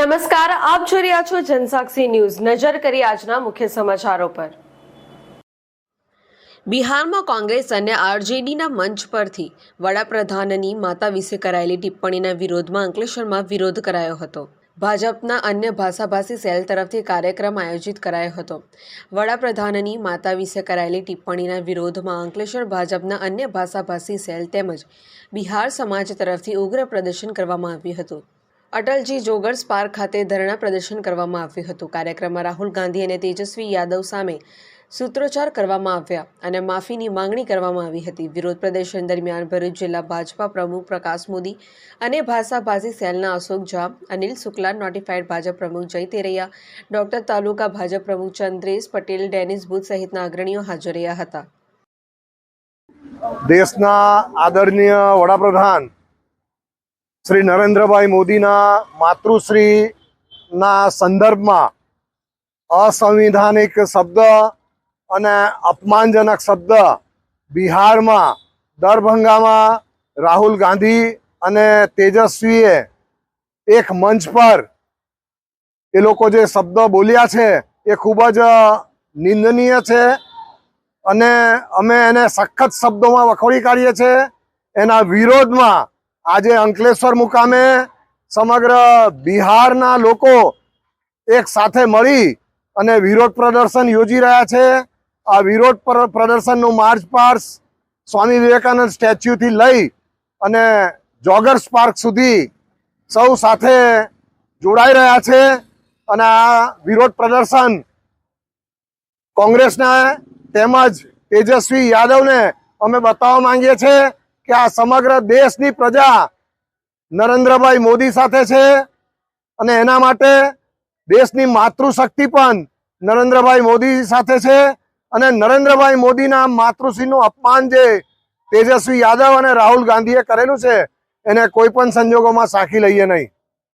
નમસ્કાર, આપ જોઈ રહ્યા છો જનસાક્ષી ન્યૂઝ. નજર કરી આજના મુખ્ય સમાચારો પર. બિહારમાં કોંગ્રેસ અને આરજેડીના મંચ પરથી વડાપ્રધાનની માતા વિશે કરાયેલી ટિપ્પણીના વિરોધમાં અંકલેશ્વરમાં વિરોધ કરાયો હતો. ભાજપના અન્ય ભાષાભાષી સેલ તરફથી કાર્યક્રમ આયોજિત કરાયો હતો. વડાપ્રધાનની માતા વિશે કરાયેલી ટિપ્પણીના વિરોધમાં અંકલેશ્વર ભાજપના અન્ય ભાષાભાષી સેલ તેમજ બિહાર સમાજ તરફથી ઉગ્ર પ્રદર્શન કરવામાં આવ્યું હતું. અટલજી જોગર્સ પાર્ક ખાતે ધરણા પ્રદર્શન કરવામાં આવ્યું હતું. કાર્યક્રમમાં રાહુલ ગાંધી અને તેજસ્વી યાદવ સામે સૂત્રોચ્ચાર કરવામાં આવ્યા અને માફીની માંગણી કરવામાં આવી હતી. વિરોધ પ્રદર્શન દરમિયાન ભરૂચ જિલ્લા ભાજપા પ્રમુખ પ્રકાશ મોદી અને ભાષાભાષી સેલના અશોક ઝા, અનિલ શુક્લા, નોટિફાઈડ ભાજપ પ્રમુખ જય તેરૈયા, ડોક્ટર તાલુકા ભાજપ પ્રમુખ ચંદ્રેશ પટેલ, ડેનિસ બુથ સહિતના અગ્રણીઓ હાજર રહ્યા હતા. દેશના આદરણીય વડાપ્રધાન શ્રી નરેન્દ્રભાઈ મોદીના માતૃશ્રીના સંદર્ભમાં અસંવિધાનિક શબ્દ અને અપમાનજનક શબ્દ બિહારમાં દરભંગામાં રાહુલ ગાંધી અને તેજસ્વીએ એક મંચ પર એ લોકો જે શબ્દ બોલ્યા છે એ ખૂબ જ નિંદનીય છે અને અમે એને સખત શબ્દોમાં વખોડી કાઢીએ છીએ. એના વિરોધમાં આજે અંકલેશ્વર મુકામે સમગ્ર બિહારના લોકો એક સાથે મળી અને વિરોધ પ્રદર્શન યોજી રહ્યા છે. આ વિરોધ પ્ર- પ્રદર્શનનું માર્ચ પાર્સ સ્વામી વિવેકાનંદ સ્ટેચ્યુથી લઈ અને જોગર્સ પાર્ક સુધી સૌ સાથે જોડાઈ રહ્યા છે અને આ વિરોધ પ્રદર્શન કોંગ્રેસના તેમજ તેજસ્વી યાદવને અમે બતાવવા માંગીએ છીએ. કે આ સમગ્ર દેશની પ્રજા નરેન્દ્રભાઈ મોદી સાથે છે અને એના માટે દેશની માતૃશક્તિ પણ નરેન્દ્રભાઈ મોદી સાથે છે અને નરેન્દ્રભાઈ મોદીના માતૃશ્રીનું અપમાન જે તેજસ્વી યાદવ અને રાહુલ ગાંધીએ કરેલું છે, એને કોઈ પણ સંજોગોમાં સાખી લઈએ નહીં.